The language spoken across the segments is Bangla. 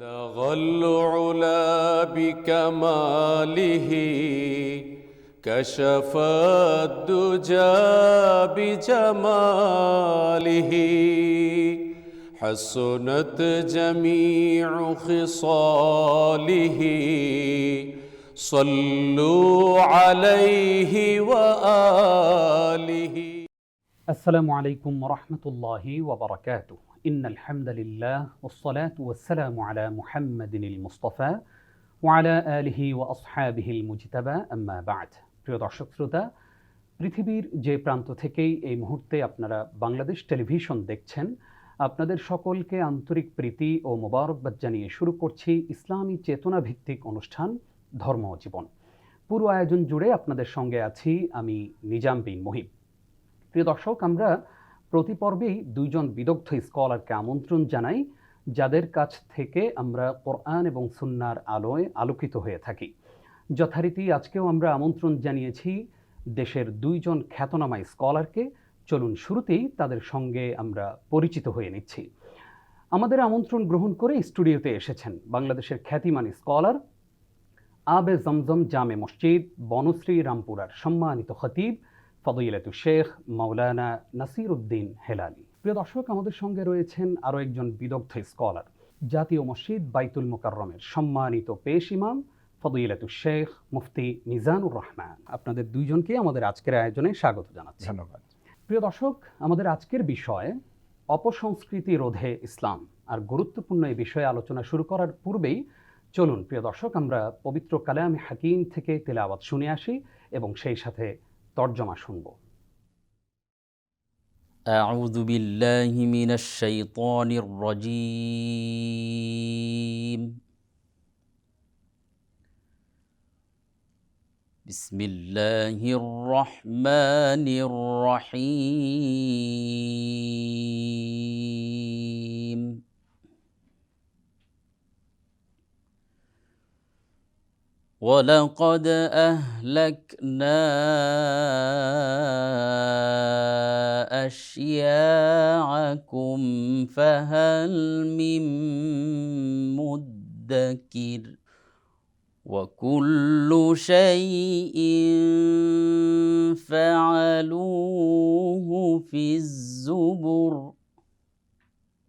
بلغ العلا بكماله كشف الدجى بجماله حسنت جميع خصاله صلوا عليه وآله السلام عليكم ورحمة الله وبركاته. إن الحمد لله والصلاة والسلام على محمد المصطفى وعلى آله وأصحابه المجتبى أما بعد প্রিয় দর্শক শ্রোতা পৃথিবীর যে প্রান্ত থেকেই এই মুহূর্তে আপনারা বাংলাদেশ টেলিভিশন দেখছেন আপনাদের সকলকে আন্তরিক প্রীতি ও মোবারকবাদ জানিয়ে শুরু করছি ইসলামী চেতনা ভিত্তিক অনুষ্ঠান ধর্ম ও জীবন পুরো আয়োজন জুড়ে আপনাদের সঙ্গে আছি আমি নিজাম বিন মহিব প্রিয় দর্শক আমরা প্রতি পর্বেই দুইজন বিদগ্ধ স্কলারকে আমন্ত্রণ জানাই, যাদের কাছ থেকে আমরা কোরআন এবং সুন্নার আলোয় আলোকিত হয়ে থাকি। যথারীতি আজকেও আমরা আমন্ত্রণ জানিয়েছি দেশের দুইজন খ্যাতনামা স্কলারকে চলুন শুরুতেই তাদের সঙ্গে আমরা পরিচিত হয়ে নিচ্ছি। আমাদের আমন্ত্রণ গ্রহণ করে স্টুডিওতে এসেছেন বাংলাদেশের খ্যাতিমান স্কলার আবে জমজম জামে মসজিদ, বনশ্রী রামপুরার সম্মানিত খতিব ফদইলাতু শেখ মাওলানা নাসির উদ্দিন হেলালি। প্রিয় দর্শক আমাদের সঙ্গে রয়েছেন আরও একজন বিদগ্ধ স্কলার জাতীয় মসজিদ বাইতুল মোকাররমের সম্মানিত পেশ ইমাম ফদইলাতু শেখ মুফতি মিজানুর রহমান। আপনাদের দুইজনকে আমাদের আজকের আয়োজনে স্বাগত জানাচ্ছি। ধন্যবাদ। প্রিয় দর্শক আমাদের আজকের বিষয় অপসংস্কৃতি রোধে ইসলাম আর গুরুত্বপূর্ণ এই বিষয়ে আলোচনা শুরু করার পূর্বেই চলুন প্রিয় দর্শক আমরা পবিত্র কালাম হাকিম থেকে তেলাওয়াত শুনে আসি এবং সেই সাথে তর্জমা শুনব أعوذ بالله من الشيطان الرجيم بسم الله الرحمن الرحيم ولقد أهلكنا أشياعكم فهل من مدكر وكل شيء فعلوه في الزبر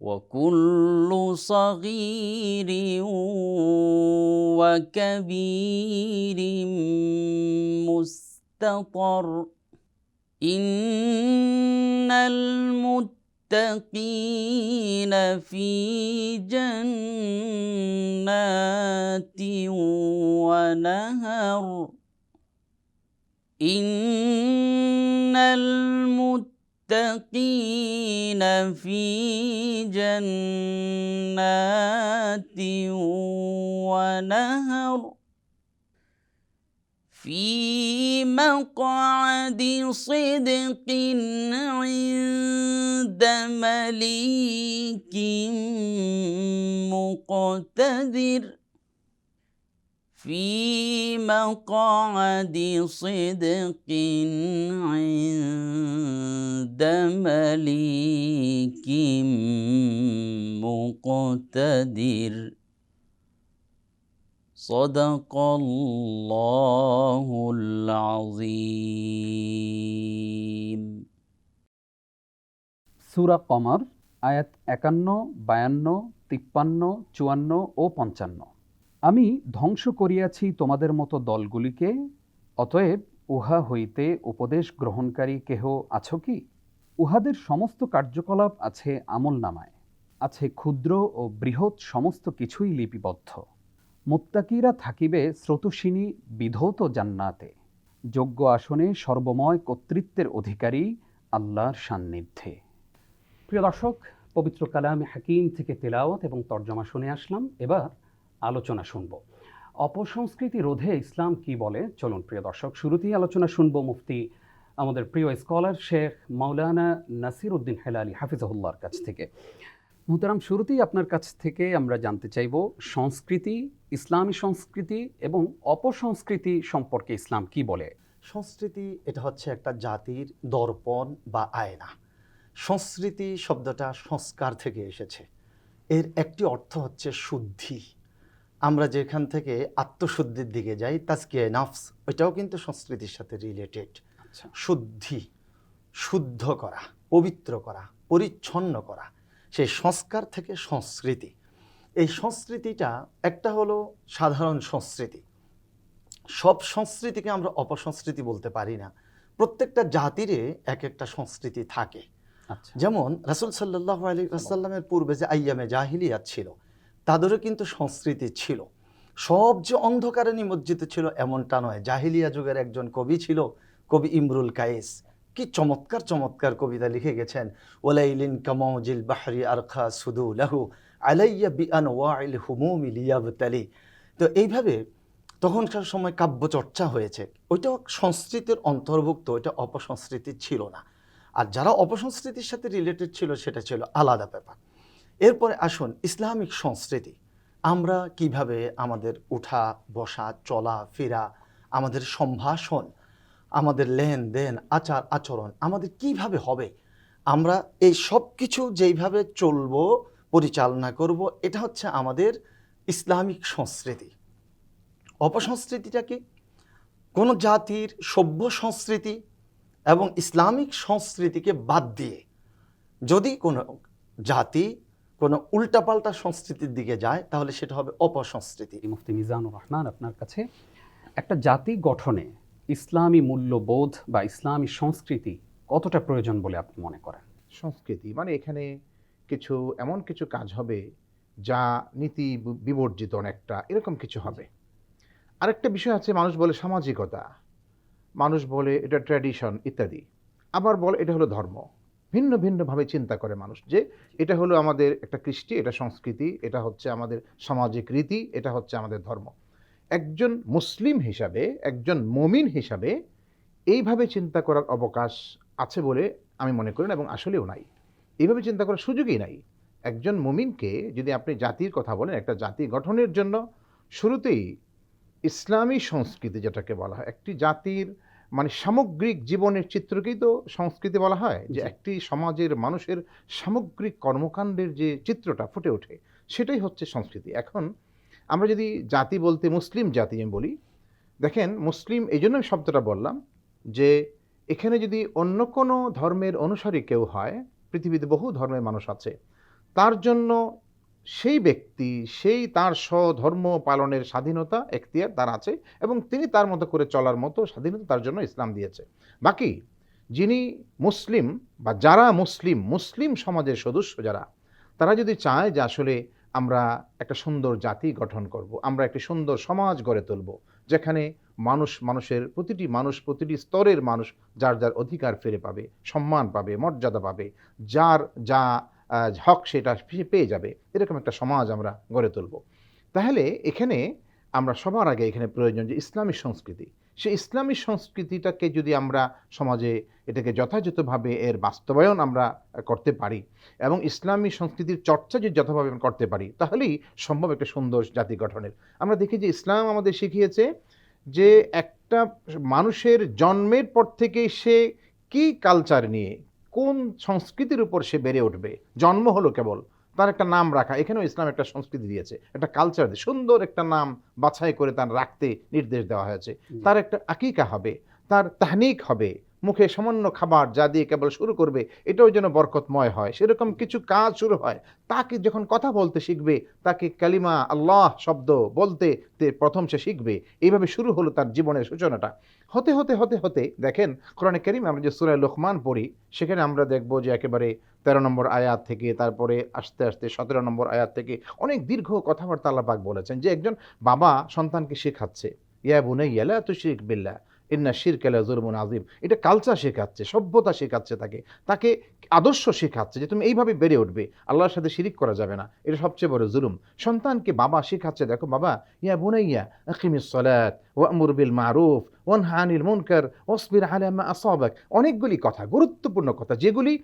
وكل صغير وكبير مستطر. إن المتقين في جنات ونهر. إن المتقين في جنات ونهر في مقعد صدق عند مليك مقتدر في مقعد صدق عند مليك مقتدر صدق الله العظيم সুরা কমর আয়াত একান্ন বায়ান্ন তিপ্পান্ন চুয়ান্ন ও পঞ্চান্ন আমি ধ্বংস করিয়াছি তোমাদের মতো দলগুলিকে, অতএব উহা হইতে উপদেশ গ্রহণকারী কেহ আছো কি? উহাদের সমস্ত কার্যকলাপ আছে আমল নামায়, আছে ক্ষুদ্র ও বৃহৎ সমস্ত কিছুই লিপিবদ্ধ। মুত্তাকিরা থাকিবে স্রোতসিনী বিধৌত জান্নাতে, যোগ্য আসনে সর্বময় কর্তৃত্বের অধিকারী আল্লাহর সান্নিধ্যে। প্রিয় দর্শক, পবিত্র কালামে হাকিম থেকে তেলাওয়াত এবং তর্জমা শুনে আসলাম। এবার আলোচনা শুনব। অপসংস্কৃতি রোধে ইসলাম কি বলে? চলুন প্রিয় দর্শক, শুরুতেই আলোচনা শুনব মুফতি, আমাদের প্রিয় স্কলার শেখ মাওলানা নাসির উদ্দিন হেলালি হাফিজাহুল্লাহর কাছ থেকে। মুহতারাম, শুরুতেই আপনার কাছ থেকে আমরা জানতে চাইব, সংস্কৃতি, ইসলামী সংস্কৃতি এবং অপসংস্কৃতি সম্পর্কে ইসলাম কি বলে? সংস্কৃতি এটা হচ্ছে একটা জাতির দর্পণ বা আয়না। সংস্কৃতি শব্দটা সংস্কার থেকে এসেছে। এর একটি অর্থ হচ্ছে শুদ্ধি। আমরা যেখান থেকে আত্মশুদ্ধির দিকে যাই তাজকিয়া নাফস ওইটাও কিন্তু সংস্কৃতির সাথে রিলেটেড আচ্ছা। শুদ্ধি শুদ্ধ করা পবিত্র করা পরিচ্ছন্ন করা সেই সংস্কার থেকে সংস্কৃতি। এই সংস্কৃতিটা একটা হলো সাধারণ সংস্কৃতি। সব সংস্কৃতিকে আমরা অপসংস্কৃতি বলতে পারি না। প্রত্যেকটা জাতিরে এক একটা সংস্কৃতি থাকে। আচ্ছা। যেমন রাসুল সাল্লাহ আলী আসাল্লামের পূর্বে যে আইয়ামে জাহিলিয়াত ছিল তাদেরও কিন্তু সংস্কৃতি ছিল। সব যে অন্ধকারে নিমজ্জিত ছিল এমনটা নয়। জাহিলিয়া যুগের একজন কবি ছিল, কবি ইমরুল কায়েস। কি চমৎকার চমৎকার কবিতা লিখে গেছেন। ওলাইলিন কামাউজিল বাহরি আরখা সুদু লাহু আলাইয়া বিআন ওয়াইল হুমুমি লিয়াবতালি। তো এইভাবে তখনকার সময় কাব্য চর্চা হয়েছে। ওইটাও সংস্কৃতির অন্তর্ভুক্ত, ওইটা অপসংস্কৃতি ছিল না। আর যারা অপসংস্কৃতির সাথে রিলেটেড ছিল, সেটা ছিল আলাদা ব্যাপার। এরপরে আসুন ইসলামিক সংস্কৃতি। আমরা কীভাবে আমাদের উঠা, বসা, চলা, ফেরা, আমাদের সম্ভাষণ, আমাদের লেনদেন, আচার, আচরণ, আমাদের কীভাবে হবে, আমরা এই সব কিছু যেইভাবে চলবো, পরিচালনা করব, এটা হচ্ছে আমাদের ইসলামিক সংস্কৃতি। অপসংস্কৃতিটা কি কোনো জাতির সভ্য সংস্কৃতি এবং ইসলামিক সংস্কৃতিকে বাদ দিয়ে যদি কোনো জাতি কোনো উল্টাপাল্টা সংস্কৃতির দিকে যায় তাহলে সেটা হবে অপসংস্কৃতি। মুফতি মিজানুর রহমান আপনার কাছে একটা জাতি গঠনে ইসলামী মূল্যবোধ বা ইসলামী সংস্কৃতি কতটা প্রয়োজন বলে আপনি মনে করেন? সংস্কৃতি মানে এখানে কিছু এমন কিছু কাজ হবে যা নীতি বিবর্জিত অনেকটা এরকম কিছু হবে। আরেকটা বিষয় আছে মানুষ বলে সামাজিকতা মানুষ বলে এটা ট্র্যাডিশন ইত্যাদি আবার বলে এটা হলো ধর্ম। ভিন্ন ভিন্নভাবে চিন্তা করে মানুষ যে এটা হলো আমাদের একটা কৃষ্টি, এটা সংস্কৃতি, এটা হচ্ছে আমাদের সামাজিক রীতি, এটা হচ্ছে আমাদের ধর্ম। একজন মুসলিম হিসাবে, একজন মমিন হিসাবে এইভাবে চিন্তা করার অবকাশ আছে বলে আমি মনে করি না এবং আসলেও নাই। এইভাবে চিন্তা করার সুযোগই নাই। একজন মুমিনকে যদি আপনি জাতির কথা বলেন, একটা জাতি গঠনের জন্য শুরুতেই ইসলামী সংস্কৃতি যেটাকে বলা হয়, একটি জাতির মানে সামগ্রিক জীবনের চিত্রকেই তো সংস্কৃতি বলা হয় যে একটি সমাজের মানুষের সামগ্রিক কর্মকাণ্ডের যে চিত্রটা ফুটে ওঠে সেটাই হচ্ছে সংস্কৃতি। এখন আমরা যদি জাতি বলতে মুসলিম জাতি আমি বলি দেখেন মুসলিম এই জন্য আমি শব্দটা বললাম যে এখানে যদি অন্য কোনো ধর্মের অনুসারী কেউ হয় পৃথিবীতে বহু ধর্মের মানুষ আছে তার জন্য সেই ব্যক্তি, সেই তার স্বধর্ম পালনের স্বাধীনতা এখতিয়ার তার আছে এবং তিনি তার মতো করে চলার মতো স্বাধীনতা তার জন্য ইসলাম দিয়েছে। বাকি, যিনি মুসলিম বা যারা মুসলিম মুসলিম সমাজের সদস্য যারা, তারা যদি চায় যে আসলে আমরা একটা সুন্দর জাতি গঠন করব, আমরা একটি সুন্দর সমাজ গড়ে তুলব, যেখানে মানুষ, মানুষের প্রতিটি মানুষ, প্রতিটি স্তরের মানুষ যার যার অধিকার ফিরে পাবে, সম্মান পাবে, মর্যাদা পাবে, যার, যা হক সেটা পেয়ে যাবে। এরকম একটা সমাজ আমরা গড়ে তুলব। তাহলে এখানে আমরা সবার আগে এখানে প্রয়োজন যে ইসলামী সংস্কৃতি। সেই ইসলামী সংস্কৃতিটাকে যদি আমরা সমাজে এটাকে যথাযথভাবে এর বাস্তবায়ন আমরা করতে পারি এবং ইসলামী সংস্কৃতির চর্চা যদি যথাভাবে আমরা করতে পারি, তাহলেই সম্ভব একটা সুন্দর জাতি গঠনের। আমরা দেখি যে ইসলাম আমাদের শিখিয়েছে যে একটা মানুষের জন্মের পর থেকে সে কি কালচার নিয়ে কোন সংস্কৃতির উপর সে বেড়ে উঠবে? জন্ম হলো কেবল। তার একটা নাম রাখা। এখানেও ইসলাম একটা সংস্কৃতি দিয়েছে। একটা কালচার দিয়ে। সুন্দর একটা নাম বাছাই করে তার রাখতে নির্দেশ দেওয়া হয়েছে। তার একটা আকিকা হবে। তার তাহনিক হবে। মুখে সামান্য খাবার যা দিয়ে কেবল শুরু করবে, এটাও যেন বরকতময় হয়। সেরকম কিছু কাজ শুরু হয়। তাকে যখন কথা বলতে শিখবে, তাকে কালিমা আল্লাহ শব্দ বলতে প্রথম সে শিখবে। এইভাবে শুরু হলো তার জীবনের সূচনাটা। হতে হতে হতে হতে, দেখেন কোরআনে করিম আমরা যে সুরায় লোকমান পড়ি, সেখানে আমরা দেখব যে একেবারে তেরো নম্বর আয়াত থেকে, তারপরে আস্তে আস্তে সতেরো নম্বর আয়াত থেকে অনেক দীর্ঘ কথাবার্তা আল্লাপাক বলেছেন যে একজন বাবা সন্তানকে শেখাচ্ছে, ইয়া বুনে ইয়ালা তো শিখ বিল্লা ইন্না শির কেলা জুরমুন আজিম এটা কালচার শেখাচ্ছে সভ্যতা শেখাচ্ছে তাকে তাকে আদর্শ শেখাচ্ছে যে তুমি এইভাবে বেড়ে উঠবে আল্লাহর সাথে শিরিক করা যাবে না। এটা সবচেয়ে বড় জুলুম। সন্তানকে বাবা শেখাচ্ছে দেখো বাবা ইয়া বুনাইয়া আকিমিস সালাত ওয়ামুর বিল মারুফ ওয়ানহা আনিল মুনকার ওয়াসবির আলা মা আসাবাক। অনেকগুলি কথা গুরুত্বপূর্ণ কথা যেগুলি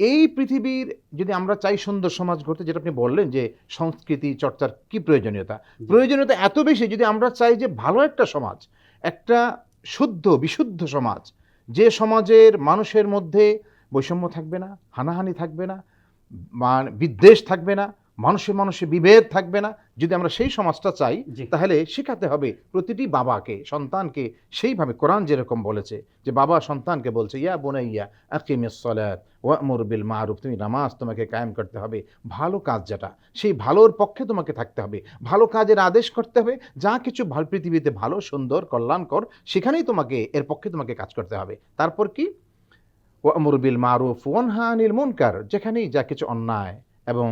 এই পৃথিবীর যদি আমরা চাই সুন্দর সমাজ গড়তে যেটা আপনি বললেন যে সংস্কৃতি চর্চার কি প্রয়োজনীয়তা? প্রয়োজনীয়তা এত বেশি যদি আমরা চাই যে ভালো একটা সমাজ একটা শুদ্ধ, বিশুদ্ধ সমাজ। যে সমাজের মানুষের মধ্যে বৈষম্য থাকবে না, হানাহানি থাকবে না বিদ্বেষ থাকবে না মানুষে মানুষে বিভেদ থাকবে না। যদি আমরা সেই সমাজটা চাই। তাহলে শেখাতে হবে প্রতিটি বাবাকে সন্তানকে সেইভাবে কোরআন যেরকম বলেছে যে বাবা সন্তানকে বলছে ইয়া বোনাইয়া আকিমিস সলাত ওয়ামুর বিল মারুফ তুমি নামাজ তোমাকে কায়েম করতে হবে। ভালো কাজ যেটা সেই ভালোর পক্ষে তোমাকে থাকতে হবে। ভালো কাজের আদেশ করতে হবে। যা কিছু ভালো পৃথিবীতে ভালো সুন্দর কল্যাণকর সেখানেই তোমাকে এর পক্ষে তোমাকে কাজ করতে হবে। তারপর কি? ওয়ামুর বিল মারুফ ওয়ানহা আনিল মুনকার যেখানেই যা কিছু অন্যায় এবং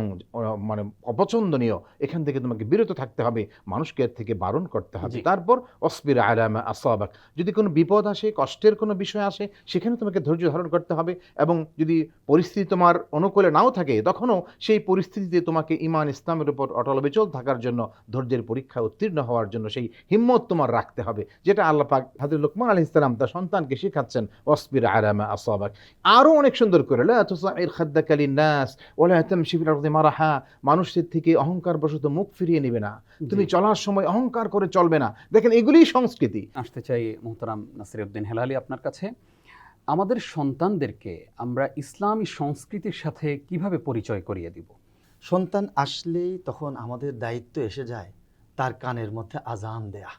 মানে অপছন্দনীয় এখান থেকে তোমাকে বিরত থাকতে হবে মানুষকে এর থেকে বারণ করতে হবে। তারপর অসবির আলামা আসাবাক যদি কোনো বিপদ আসে কষ্টের কোনো বিষয় আসে সেখানে তোমাকে ধৈর্য ধারণ করতে হবে এবং যদি পরিস্থিতি তোমার অনুকূলে নাও থাকে তখনও সেই পরিস্থিতিতে তোমাকে ইমান ইসলামের উপর অটল বিচল থাকার জন্য ধৈর্যের পরীক্ষা উত্তীর্ণ হওয়ার জন্য সেই হিম্মত তোমার রাখতে হবে যেটা আল্লাহ পাক হাজর লুকমান আলী ইসলাম তার সন্তানকে শেখাচ্ছেন অসবির আলামা আসাবাক আরও অনেক সুন্দর করে লা তুসাইর খাদ্দাকালিন নাস ওলা তামশি ফিল আরদি মারাহা মানুষের থেকে অহংকার বশত মুখ ফিরিয়ে নেবে না। তুমি চলার সময় অহংকার করে চলবে না। দেখেন এগুলিই সংস্কৃতি। আসতে চাই মোহতারাম নাসিরউদ্দিন হেলালি আপনার কাছে। আমাদের সন্তানদেরকে আমরা ইসলামী সংস্কৃতির সাথে কীভাবে পরিচয় করিয়ে দিব? সন্তান আসলেই তখন আমাদের দায়িত্ব এসে যায় তার কানের মধ্যে আজান দেয়া।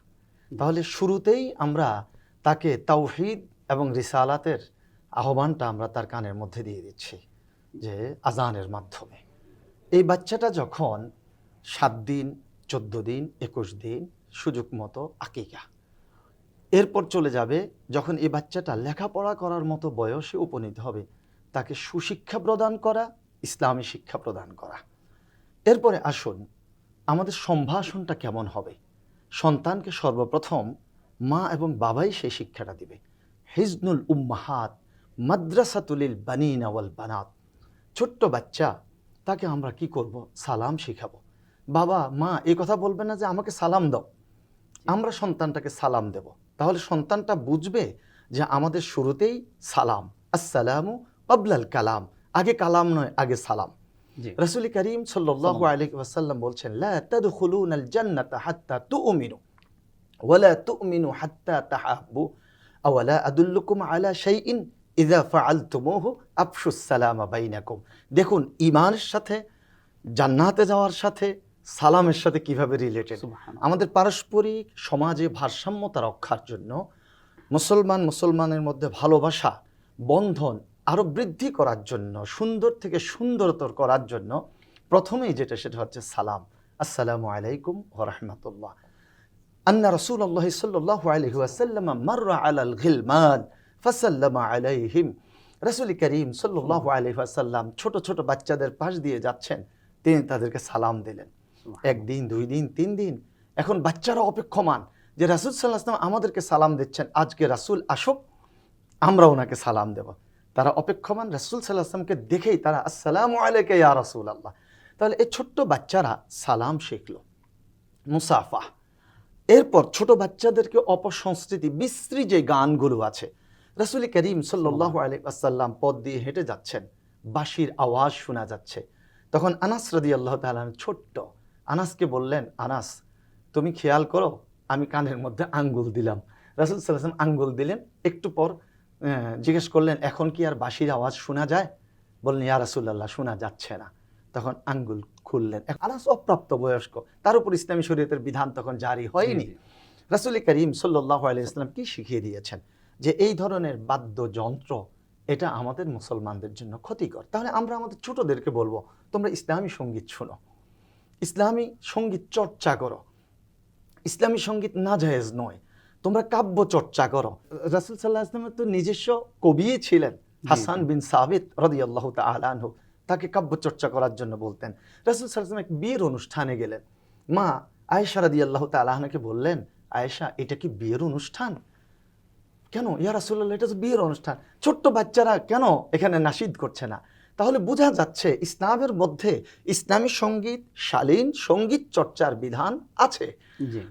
তাহলে শুরুতেই আমরা তাকে তাওহিদ এবং রিসালাতের আহ্বানটা আমরা তার কানের মধ্যে দিয়ে দিচ্ছি যে আজানের মাধ্যমে। এই বাচ্চাটা যখন সাত দিন, চোদ্দ দিন, একুশ দিন, সুযোগ মতো আকিকা। এরপর চলে যাবে যখন এই বাচ্চাটা লেখাপড়া করার মতো বয়সে উপনীত হবে, তাকে সুশিক্ষা প্রদান করা, ইসলামী শিক্ষা প্রদান করা। এরপরে আসুন, আমাদের সম্ভাষণটা কেমন হবে? সন্তানকে সর্বপ্রথম মা এবং বাবাই সেই শিক্ষাটা দিবে। হিজনুল উম্মাহাত মাদ্রাসাতুলিল বানিন ওয়াল বানাত। ছোট্ট বাচ্চা তাকে আমরা কি করব? সালাম শিখাবো। বাবা মা এই কথা বলবে না যে আমাকে সালাম দাও। আমরা সন্তানটাকে সালাম দেব। তাহলে সন্তানটা বুঝবে যে আমাদের শুরুতেই সালাম। আসসালামু কবলাল কালাম। আগে কালাম নয় আগে সালাম। রসুল করিম সাল্লাল্লাহু আলাইহি ওয়াসাল্লাম বলছেন জান্নাতা হাত্তা তুমিনু ওয়ালা তুমিনু হাত্তা তাহাব্বু আওয়ালা আদুল্লুকুম আলা শাইইন ইযা ফাআলতুমুহু আফশুস সালামা বাইনাকুম। দেখুন ঈমানের সাথে জান্নাতে যাওয়ার সাথে সালামের সাথে কীভাবে রিলেটেড আমাদের পারস্পরিক সমাজে ভারসাম্যতা রক্ষার জন্য মুসলমান মুসলমানের মধ্যে ভালোবাসা বন্ধন আরও বৃদ্ধি করার জন্য সুন্দর থেকে সুন্দরতর করার জন্য প্রথমেই যেটা সেটা হচ্ছে সালাম। আসসালামু আলাইকুম ওয়া রাহমাতুল্লাহ। আন্না রাসূলুল্লাহ সাল্লাল্লাহু আলাইহি ওয়াসাল্লাম মাররা আলাল গিলমান। ফাসাল্লামা আলাইহিম। রাসূল করিম সাল্লাল্লাহু আলাইহি ওয়াসাল্লাম ছোট ছোট বাচ্চাদের পাশ দিয়ে যাচ্ছেন। তিনি তাদেরকে সালাম দিলেন। একদিন দুই দিন তিন দিন। এখন বাচ্চারা অপেক্ষমান যে রাসুল সাল্লাহ আসলাম আমাদেরকে সালাম দিচ্ছেন আজকে রাসুল আসুক আমরা ওনাকে সালাম দেব। তারা অপেক্ষমান রাসুল সাল্লাহ আসলামকে দেখেই তারা আসসালামু আলাইকা ইয়া রাসুল আল্লাহ তাহলে এই ছোট্ট বাচ্চারা সালাম শিখল। মুসাফা এরপর ছোট বাচ্চাদেরকে অপসংস্কৃতি বিশ্রী যে গানগুলো আছে রাসুল করিম সাল্লাহ আলাইসাল্লাম পদ দিয়ে হেঁটে যাচ্ছেন। বাঁশির আওয়াজ শোনা যাচ্ছে। তখন আনাস রদি আল্লাহ তালান ছোট্ট আনাসকে বললেন আনাস তুমি খেয়াল করো আমি কানের মধ্যে আঙ্গুল দিলাম। রাসুল সাল্লাম আঙ্গুল দিলেন একটু পর জিজ্ঞেস করলেন এখন কি আর বাঁশির আওয়াজ শোনা যায়? বললেন ইয়া রাসুল্লাহ শোনা যাচ্ছে না। তখন আঙ্গুল খুললেন। আনাস অপ্রাপ্ত বয়স্ক তার উপর ইসলামী শরীয়তের বিধান তখন জারি হয়নি। রাসুল করিম সাল্লাহ আলাইসলাম কি শিখিয়ে দিয়েছেন? যে এই ধরনের বাদ্যযন্ত্র এটা আমাদের মুসলমানদের জন্য ক্ষতিকর। তাহলে আমরা আমাদের ছোটদেরকে বলব তোমরা ইসলামী সংগীত শোনো। ইসলামী সংগীত চর্চা করো। ইসলামী সংগীত না জায়েজ নয় তোমরা কাব্য চর্চা করো। রাসুল সাল্লাহ আসলামের তো নিজস্ব কবিই ছিলেন হাসান বিন সাবিত রদি আল্লাহ তালহ তাকে কাব্য চর্চা করার জন্য বলতেন। রাসুল সাল্লাহ এক বিয়ের অনুষ্ঠানে গেলেন। মা আয়েশা রাদি আল্লাহ তালাহনাকে বললেন আয়েশা এটা কি বিয়ের অনুষ্ঠান? কেন? ইয়া রাসুল্লাহ এটা তো বিয়ের অনুষ্ঠান। ছোট্ট বাচ্চারা কেন এখানে নাসিদ করছে না? তাহলে বোঝা যাচ্ছে ইসলামের মধ্যে ইসলামী সংগীত শালীন সংগীত চর্চার বিধান আছে।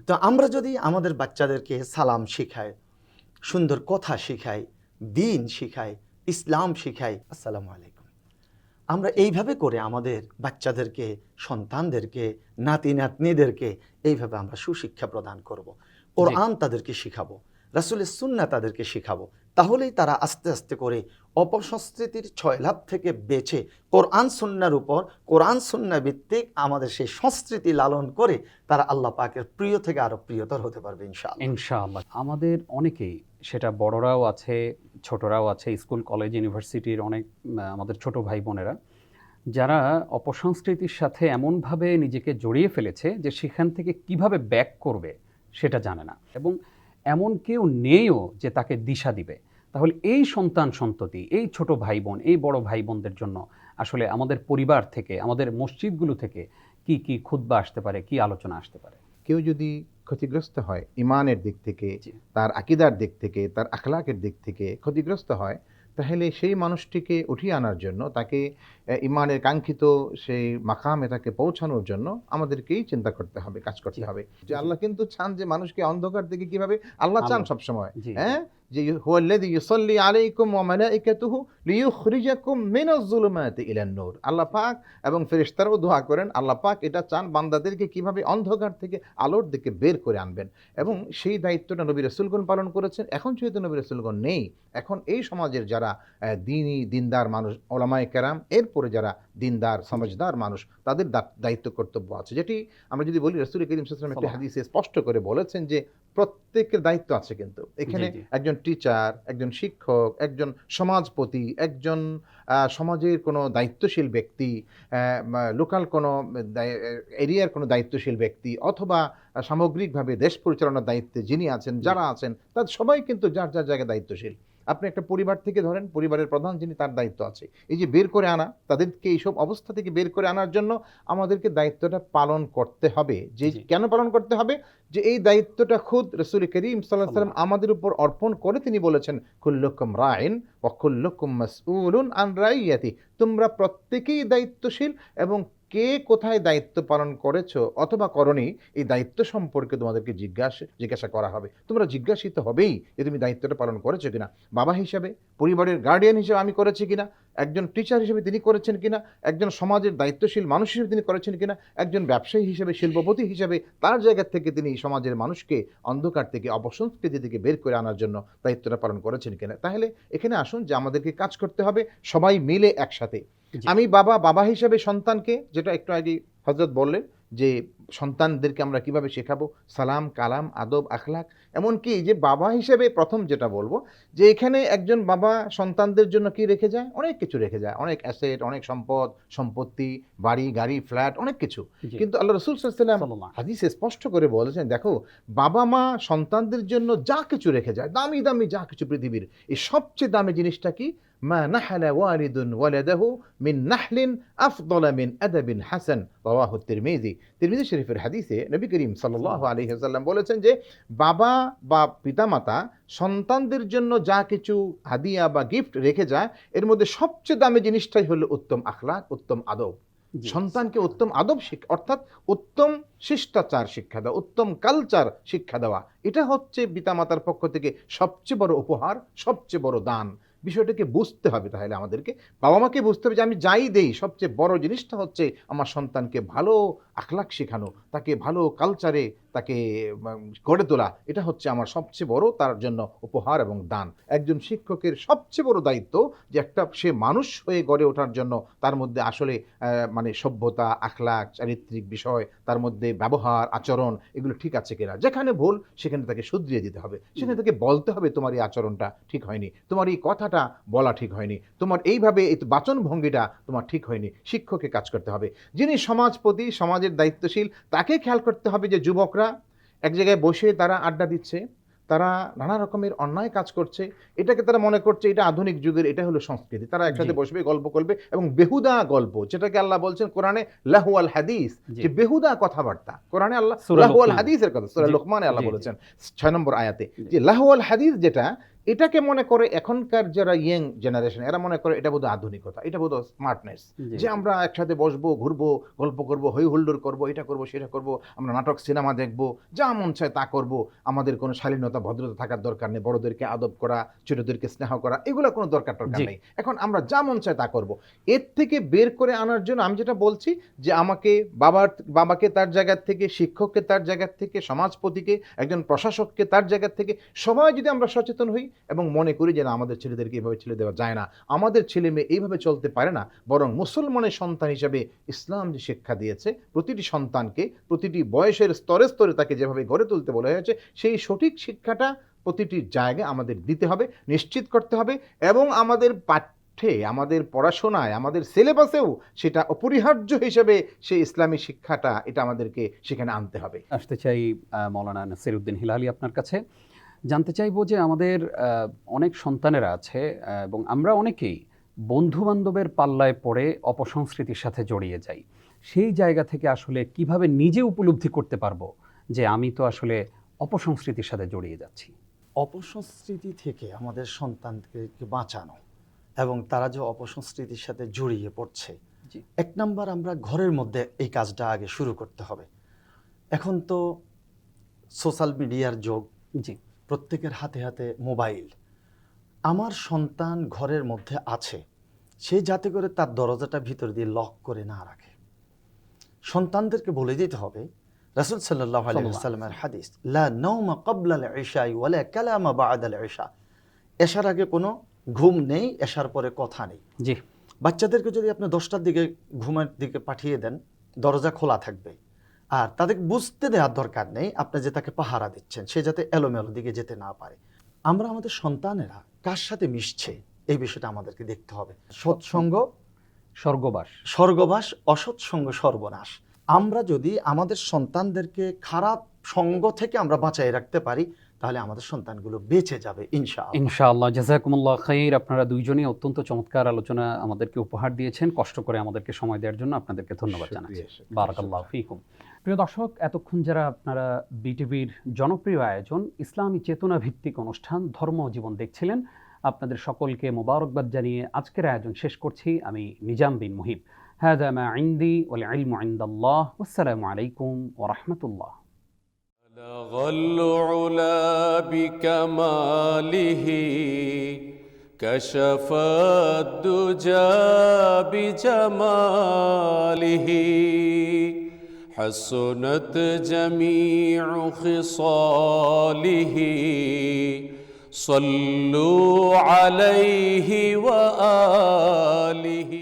তো আমরা যদি আমাদের বাচ্চাদেরকে সালাম শিখাই সুন্দর কথা শিখাই দিন শিখাই ইসলাম শিখাই আসসালামু আলাইকুম। আমরা এইভাবে করে আমাদের বাচ্চাদেরকে সন্তানদেরকে নাতি নাতনিদেরকে এইভাবে আমরা সুশিক্ষা প্রদান করব। কোরআন তাদেরকে শিখাবো। রাসুলের সুন্না তাদেরকে শেখাবো। তাহলেই তারা আস্তে আস্তে করে অপসংস্কৃতির ছয়লাভ থেকে বেছে কোরআন সুন্নার উপর, কোরআন সুন্না ভিত্তিক আমাদের সেই সংস্কৃতি লালন করে তারা আল্লাহ পাকের প্রিয় থেকে আরও প্রিয়তর হতে পারবে ইনশাআল্লাহ। ইনশাআল্লাহ। আমাদের অনেকেই, সেটা বড়রাও আছে, ছোটরাও আছে, স্কুল, কলেজ, ইউনিভার্সিটির অনেক আমাদের ছোট ভাই বোনেরা, যারা অপসংস্কৃতির সাথে এমনভাবে নিজেকে জড়িয়ে ফেলেছে যে সেখান থেকে কীভাবে ব্যাক করবে সেটা জানে না। এবং এমন কেউ নেইও যে তাকে দিশা দিবে তাহলে এই সন্তান সন্ততি এই ছোট ভাই বোন এই বড় ভাই বোনদের জন্য আসলে আমাদের পরিবার থেকে আমাদের মসজিদগুলো থেকে কি কি খুদ্া আসতে পারে কি আলোচনা আসতে পারে কেউ যদি ক্ষতিগ্রস্ত হয় ইমানের দিক থেকে। তার আকিদার দিক থেকে তার আখলাকের দিক থেকে ক্ষতিগ্রস্ত হয় তাহলে সেই মানুষটিকে উঠিয়ে আনার জন্য তাকে ইমানের কাঙ্ক্ষিত সেই মাকামে তাকে পৌঁছানোর জন্য আমাদেরকেই চিন্তা করতে হবে কাজ করতে হবে। যে আল্লাহ কিন্তু চান যে মানুষকে অন্ধকার থেকে কীভাবে আল্লাহ চান সবসময় হ্যাঁ? যে হুয়াল্লাযী ইউসাল্লি আলাইকুম ওয়া মালাইকাতুহু লিইখরিজাকুম মিনাজ যুলুমাতি ইলান নূর। আল্লাহ পাক এবং ফেরেশতারাও দোয়া করেন আল্লাহ পাক এটা চান বান্দাদেরকে কীভাবে অন্ধকার থেকে আলোর দিকে বের করে আনবেন। এবং সেই দায়িত্বটা নবী রাসূলগণ পালন করেছেন। এখন যেহেতু নবী রাসূলগণ নেই এখন এই সমাজের যারা দিনী দিনদার মানুষ ওলামায়ে কেরাম এরপরে যারা দিনদার সমাজদার মানুষ তাদের দায়িত্ব কর্তব্য আছে। যেটি আমরা যদি বলি রসুল করিম সাল্লাম একটি সাল্লাম। হাদিসে স্পষ্ট করে বলেছেন যে প্রত্যেকের দায়িত্ব আছে কিন্তু। এখানে একজন টিচার একজন শিক্ষক একজন সমাজপতি একজন সমাজের কোনো দায়িত্বশীল ব্যক্তি লোকাল কোনো এরিয়ার কোনো দায়িত্বশীল ব্যক্তি অথবা সামগ্রিকভাবে দেশ পরিচালনার দায়িত্বে যিনি আছেন যারা আছেন তার সবাই কিন্তু যার যার জায়গায় দায়িত্বশীল। আপনি একটা পরিবার থেকে ধরেন পরিবারের প্রধান যিনি তার দায়িত্ব আছে। এই যে বের করে আনা তাদেরকে এইসব অবস্থা থেকে বের করে আনার জন্য আমাদেরকে দায়িত্বটা পালন করতে হবে। যে। কেন পালন করতে হবে? যে এই দায়িত্বটা খুদ রসুল করিম সাল্লাহ সাল্লাম আমাদের উপর অর্পণ করে তিনি বলেছেন খুল্লুকুম রাইন অখুল্লুকুম মাসউলুন আন রাইয়াতি। তোমরা প্রত্যেকেই দায়িত্বশীল এবং কে কোথায় দায়িত্ব পালন করেছ অথবা করনি, এই দায়িত্ব সম্পর্কে তোমাদেরকে জিজ্ঞাসা জিজ্ঞাসা করা হবে। তোমরা জিজ্ঞাসিত হবেই যে তুমি দায়িত্বটা পালন করেছ কিনা। বাবা হিসাবে, পরিবারের গার্ডিয়ান হিসেবে আমি করেছি কিনা? একজন টিচার হিসেবে তিনি করেছেন কিনা? একজন সমাজের দায়িত্বশীল মানুষ হিসেবে তিনি করেছেন কিনা? একজন ব্যবসায়ী হিসেবে, শিল্পপতি হিসেবে তার জায়গা থেকে তিনি সমাজের মানুষকে অন্ধকার থেকে, অপসংস্কৃতি থেকে বের করে আনার জন্য দায়িত্বটা পালন করেছেন কিনা? তাহলে এখানে আসুন যে আমাদেরকে কাজ করতে হবে, সবাই মিলে একসাথে। আমি বাবা বাবা হিসেবে সন্তানকে যেটা একটু আগে হজরত বললেন যে সন্তানদেরকে আমরা কীভাবে শেখাবো? সালাম কালাম আদব আখলাক। এমনকি যে বাবা হিসেবে প্রথম যেটা বলব যে এখানে একজন বাবা সন্তানদের জন্য কি রেখে যায়? অনেক কিছু রেখে যায়। অনেক অ্যাসেট অনেক সম্পদ সম্পত্তি বাড়ি গাড়ি ফ্ল্যাট অনেক কিছু। কিন্তু আল্লাহ রসুল সাল্লাম হাদিসে স্পষ্ট করে বলেছেন দেখো বাবা মা সন্তানদের জন্য যা কিছু রেখে যায় দামি দামি যা কিছু পৃথিবীর এই সবচেয়ে দামি জিনিসটা কি? মা নাহালা ওয়ালিদুন ওয়ালাদাহু মিন নাহলিন আফদলা মিন আদাবিন হাসান রাওয়াহু তিরমিজি। তিরমিজি শরীফের হাদিসে নবী করিম সাল্লাল্লাহু আলাইহি ওয়াসাল্লাম বলেছেন যে বাবা বা পিতামাতা সন্তানদের জন্য যা কিছু হাদিয়া বা গিফট রেখে যায় এর মধ্যে সবচেয়ে দামি জিনিসটাই হলো উত্তম আখলাক উত্তম আদব। সন্তানকে উত্তম আদব শিক্ষা অর্থাৎ উত্তম শিষ্টাচার শিক্ষা দেওয়া উত্তম কালচার শিক্ষা দেওয়া এটা হচ্ছে পিতামাতার পক্ষ থেকে সবচেয়ে বড় উপহার সবচেয়ে বড় দান। বিষয়টাকে বুঝতে হবে তাহলে আমাদেরকে। বাবা মাকে বুঝতে হবে যে আমি যাই দেই, সবচেয়ে বড় জিনিসটা হচ্ছে আমার সন্তানকে ভালো আখলাক শেখানো, তাকে ভালো কালচারে তাকে গড়ে তোলা। এটা হচ্ছে আমার সবচেয়ে বড় তার জন্য উপহার এবং দান। একজন শিক্ষকের সবচেয়ে বড় দায়িত্ব যে একটা সে মানুষ হয়ে গড়ে ওঠার জন্য তার মধ্যে আসলে মানে সভ্যতা আখলাক চারিত্রিক বিষয় তার মধ্যে ব্যবহার আচরণ এগুলো ঠিক আছে কিনা? যেখানে ভুল সেখানে তাকে শুধরিয়ে দিতে হবে। সেখানে তাকে বলতে হবে তোমার এই আচরণটা ঠিক হয়নি। তোমার এই কথাটা বলা ঠিক হয়নি। তোমার এইভাবে এই বাচন ভঙ্গিটা তোমার ঠিক হয়নি। শিক্ষককে কাজ করতে হবে। যিনি সমাজপতি সমাজের দায়িত্বশীল তাকে খেয়াল করতে হবে যে যুবকরা এক জায়গায় বসে তারা আড্ডা দিচ্ছে তারা নানা রকমের অন্যায় কাজ করছে। এটাকে তারা মনে করছে এটা আধুনিক যুগের এটা হলো সংস্কৃতি। তারা একসাথে বসবে গল্প করবে এবং বেহুদা গল্প যেটাকে আল্লাহ বলছেন কোরআনে লাহু আল হাদিস যে বেহুদা কথাবার্তা। কোরআনে আল্লাহ লাহু আল হাদিসের কথা সুরা লোকমানে আল্লাহ। বলেছেন ছয় নম্বর আয়াতে যে লাহু আল হাদিস যেটা এটাকে মনে করে এখনকার যারা ইয়ং জেনারেশন এরা মনে করে এটা বোধ আধুনিকতা এটা বোধ স্মার্টনেস যে আমরা একসাথে বসবো ঘুরবো গল্প করব হই হুল্লোড় করব এটা করব সেটা করব আমরা নাটক সিনেমা দেখব যা মন চায় তা করব আমাদের কোনো শালীনতা ভদ্রতা থাকার দরকার নেই বড়দেরকে আদব করা ছোটদেরকে স্নেহ করা এগুলো কোনো দরকার টরকার নেই। এখন আমরা যা মন চায় তা করব। এর থেকে বের করে আনার জন্য আমি যেটা বলছি যে আমাকে বাবার বাবাকে তার জায়গা থেকে শিক্ষককে তার জায়গা থেকে সমাজপতিকে একজন প্রশাসককে তার জায়গা থেকে সবাই যদি আমরা সচেতন হই এবং মনে করি যে না আমাদের ছেলেদেরকে এইভাবে ছেলে দেওয়া যায় না। আমাদের ছেলে মেয়ে এইভাবে চলতে পারে না, বরং মুসলমানের সন্তান হিসাবে ইসলাম যে শিক্ষা দিয়েছে, প্রতিটি সন্তানকে প্রতিটি বয়সের স্তরে স্তরে তাকে যেভাবে গড়ে তুলতে বলা হয়েছে, সেই সঠিক শিক্ষাটা প্রতিটি জায়গায় আমাদের দিতে হবে, নিশ্চিত করতে হবে এবং আমাদের পাঠ্যে, আমাদের পড়াশোনায়, আমাদের সিলেবাসেও সেটা অপরিহার্য হিসেবে সেই ইসলামী শিক্ষাটা এটা আমাদেরকে সেখানে আনতে হবে। আসতে চাই মৌলানা নাসিরুদ্দিন হিলালি আপনার কাছে। জানতে চাইব যে আমাদের অনেক সন্তানেরা আছে এবং আমরা অনেকেই বন্ধু বান্ধবের পাল্লায় পড়ে অপসংস্কৃতির সাথে জড়িয়ে যাই। সেই জায়গা থেকে আসলে কীভাবে নিজে উপলব্ধি করতে পারব যে আমি তো আসলে অপসংস্কৃতির সাথে জড়িয়ে যাচ্ছি? অপসংস্কৃতি থেকে আমাদের সন্তানকে বাঁচানো এবং তারা যে অপসংস্কৃতির সাথে জড়িয়ে পড়ছে এক নম্বর আমরা ঘরের মধ্যে এই কাজটা আগে শুরু করতে হবে। এখন তো সোশ্যাল মিডিয়ার যোগ। জি। প্রত্যেকের হাতে হাতে মোবাইল। আমার সন্তান ঘরের মধ্যে আছে। সে যাতে করে তার দরজাটা ভিতর দিয়ে লক করে না রাখে। সন্তানদেরকে বলে দিতে হবে রাসূল সাল্লাল্লাহু ওয়াসাল্লামের হাদিস লা নাওমা ক্বাবলা আল ইশাই ওয়ালা কালামা বা'দা আল ইশা এশার আগে কোনো ঘুম নেই এশার পরে কথা নেই। জি। বাচ্চাদেরকে যদি আপনি দশটার দিকে ঘুমের দিকে পাঠিয়ে দেন দরজা খোলা থাকবে। আর তাদের বুঝতে দেওয়ার দরকার নেই। আপনি যে তাকে পাহারা দিচ্ছেন সে যাতে এলোমেলো দিকে যেতে না পারে। আমরা আমাদের সন্তানেরা কার সাথে মিশছে এই বিষয়টা আমাদেরকে দেখতে হবে। সৎসঙ্গ স্বর্গবাস। স্বর্গবাস অসৎসঙ্গ সর্বনাশ। আমরা যদি আমাদের সন্তানদেরকে খারাপ সঙ্গ থেকে আমরা বাঁচাই রাখতে পারি তাহলে আমাদের সন্তানগুলো বেঁচে যাবে ইনশাআল্লাহ ইনশাআল্লাহ জাজাকুমুল্লাহ খাইর আপনারা দুইজনই অত্যন্ত চমৎকার আলোচনা আমাদেরকে উপহার দিয়েছেন কষ্ট করে আমাদেরকে সময় দেওয়ার জন্য আপনাদেরকে ধন্যবাদ জানাচ্ছি শুকরিয়া, শুকরিয়া, বারাকাল্লাহ ফিকুম প্রিয় দর্শক এতক্ষণ যারা আপনারা বিটিভির জনপ্রিয় আয়োজন ইসলামী চেতনা ভিত্তিক অনুষ্ঠান ধর্ম ও জীবন দেখছিলেন আপনাদের সকলকে মোবারকবাদ জানিয়ে আজকের আয়োজন শেষ করছি আমি নিজাম বিন মুহিব هذا ما عندي والعلم عند الله والسلام عليكم ورحمة الله بلغ العلا بكماله كشف الدجى بجماله حسنت جميع خصاله صلوا عليه وآله